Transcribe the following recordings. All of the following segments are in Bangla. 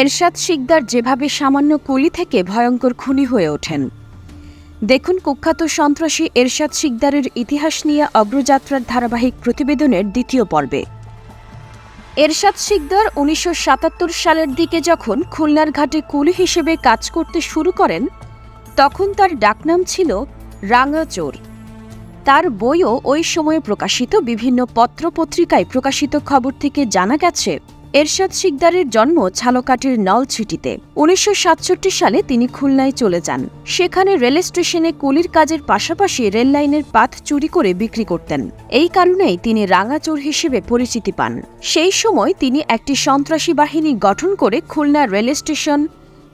এরশাদ শিকদার যেভাবে সামান্য কুলি থেকে ভয়ঙ্কর খুনি হয়ে ওঠেন। দেখুন কুখ্যাত সন্ত্রাসী এরশাদ শিকদারের ইতিহাস নিয়ে অগ্রযাত্রার ধারাবাহিক প্রতিবেদনের দ্বিতীয় পর্বে। এরশাদ শিকদার উনিশশো সাতাত্তর সালের দিকে যখন খুলনার ঘাটে কুলি হিসেবে কাজ করতে শুরু করেন, তখন তার ডাকনাম ছিল রাঙা চোর। তার বইও ওই সময়ে প্রকাশিত বিভিন্ন পত্রপত্রিকায় প্রকাশিত খবর থেকে জানা গেছে এরশাদ শিকদারের জন্ম ছালকাটির নলছিটিতে। উনিশশো সাতষট্টি সালে তিনি খুলনায় চলে যান। সেখানে রেল স্টেশনে কুলির কাজের পাশাপাশি রেললাইনের পাত চুরি করে বিক্রি করতেন। এই কারণেই তিনি রাঙাচোর হিসেবে পরিচিতি পান। সেই সময় তিনি একটি সন্ত্রাসী বাহিনী গঠন করে খুলনা রেল স্টেশন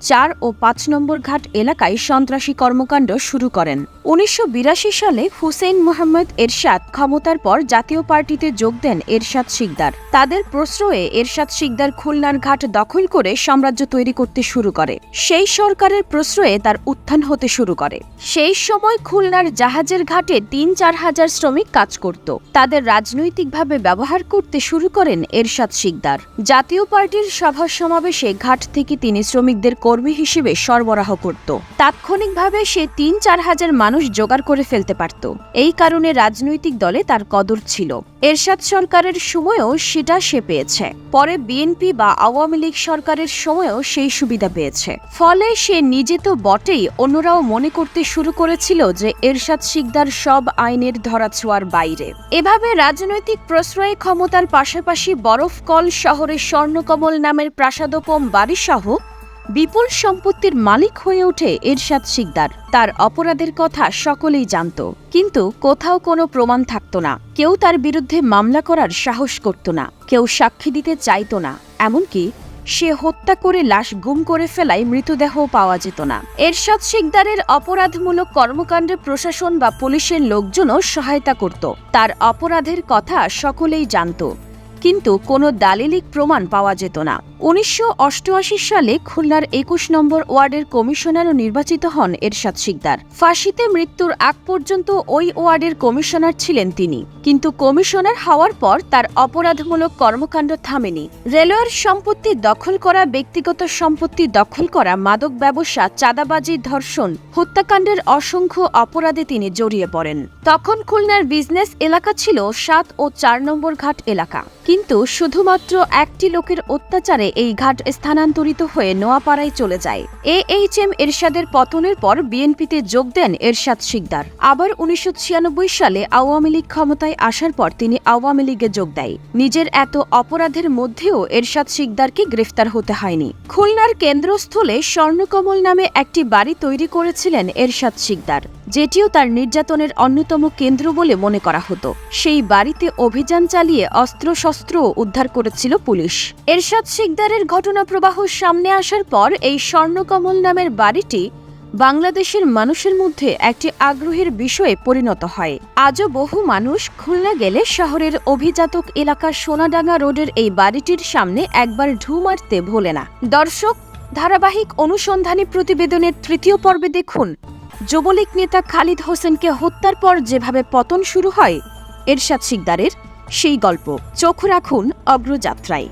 চার ও পাঁচ নম্বর ঘাট এলাকায় সন্ত্রাসী কর্মকাণ্ড শুরু করেন। উনিশশো বিরাশি সালে হুসেইন মোহাম্মদ এরশাদ ক্ষমতার পর জাতীয় পার্টিতে যোগ দেন এরশাদ শিকদার। তাদের প্রশ্রয়ে এরশাদ শিকদার খুলনার ঘাট দখল করে সাম্রাজ্য তৈরি করতে শুরু করে। সেই সরকারের প্রশ্রয়ে তার উত্থান হতে শুরু করে। সেই সময় খুলনার জাহাজের ঘাটে তিন চার হাজার শ্রমিক কাজ করত। তাদের রাজনৈতিকভাবে ব্যবহার করতে শুরু করেন এরশাদ শিকদার। জাতীয় পার্টির সভা সমাবেশে ঘাট থেকে তিনি শ্রমিকদের কর্মী হিসেবে সরবরাহ করত। তাৎক্ষণিকভাবে সে তিন চার হাজার মানুষ জোগাড় করে ফেলতে পারত। এই কারণে রাজনৈতিক দলে তার কদর ছিল। এরশাদ সরকারের সময়ও সেটা সে পেয়েছে। পরে বিএনপি বা আওয়ামী লীগ সরকারের সময়ও সেই সুবিধা পেয়েছে। ফলে সে নিজে তো বটেই অন্যরাও মনে করতে শুরু করেছিল যে এরশাদ শিকদার সব আইনের ধরাছোঁয়ার বাইরে। এভাবে রাজনৈতিক প্রশ্রয় ক্ষমতার পাশাপাশি বরফকল শহরের স্বর্ণকমল নামের প্রাসাদোপম বাড়িসহ বিপুল সম্পত্তির মালিক হয়ে ওঠে এরশাদ শিকদার। তার অপরাধের কথা সকলেই জানত। কিন্তু কোথাও কোনো প্রমাণ থাকত না। কেউ তার বিরুদ্ধে মামলা করার সাহস করত না। কেউ সাক্ষী দিতে চাইত না। এমনকি সে হত্যা করে লাশ গুম করে ফেলায় মৃতদেহ পাওয়া যেত না। এরশাদ শিকদারের অপরাধমূলক কর্মকাণ্ডে প্রশাসন বা পুলিশের লোকজনও সহায়তা করত। তার অপরাধের কথা সকলেই জানত। কিন্তু কোনো দালিলিক প্রমাণ পাওয়া যেত না। উনিশশো অষ্টআশি সালে খুলনার একুশ নম্বর ওয়ার্ডের কমিশনারও নির্বাচিত হন এরশাদ শিকদার। ফাঁসিতে মৃত্যুর আগ পর্যন্ত ওই ওয়ার্ডের কমিশনার ছিলেন তিনি। কিন্তু কমিশনার হওয়ার পর তার অপরাধমূলক কর্মকাণ্ড থামেনি। রেলওয়ের সম্পত্তি দখল করা, ব্যক্তিগত সম্পত্তি দখল করা, মাদক ব্যবসা, চাঁদাবাজি, ধর্ষণ, হত্যাকাণ্ডের অসংখ্য অপরাধে তিনি জড়িয়ে পড়েন। তখন খুলনার বিজনেস এলাকা ছিল সাত ও চার নম্বর ঘাট এলাকা। কিন্তু শুধুমাত্র একটি লোকের অত্যাচারে এই ঘাট স্থানান্তরিত হয়ে নোয়াপাড়ায় চলে যায়। এ এইচ এম এরশাদের পতনের পর বিএনপিতে যোগ দেন এরশাদ শিকদার। আবার উনিশশো ছিয়ানব্বই সালে আওয়ামী লীগ ক্ষমতায় আসার পর তিনি আওয়ামী লীগে যোগ দেয়। নিজের এত অপরাধের মধ্যেও এরশাদ শিকদারকে গ্রেফতার হতে হয়নি। খুলনার কেন্দ্রস্থলে স্বর্ণকমল নামে একটি বাড়ি তৈরি করেছিলেন এরশাদ শিকদার। যেটিও তার নির্যাতনের অন্যতম কেন্দ্র বলে মনে করা হতো। সেই বাড়িতে অভিযান চালিয়ে অস্ত্রশস্ত্র উদ্ধার করেছিল পুলিশ। এরশাদ শিকদারের ঘটনা প্রবাহ সামনে আসার পর এই স্বর্ণকমল নামের বাড়িটি বাংলাদেশের মানুষের মধ্যে একটি আগ্রহের বিষয়ে পরিণত হয়। আজও বহু মানুষ খুলনা গেলে শহরের অভিজাতক এলাকা সোনাডাঙ্গা রোডের এই বাড়িটির সামনে একবার ঢু মারতে ভোলে না। দর্শক, ধারাবাহিক অনুসন্ধানী প্রতিবেদনের তৃতীয় পর্বে দেখুন যুবলীগ নেতা খালিদ হোসেনকে হত্যার পর যেভাবে পতন শুরু হয়, এরশাদ শিকদারের সেই গল্প। চোখ রাখুন অগ্রযাত্রায়।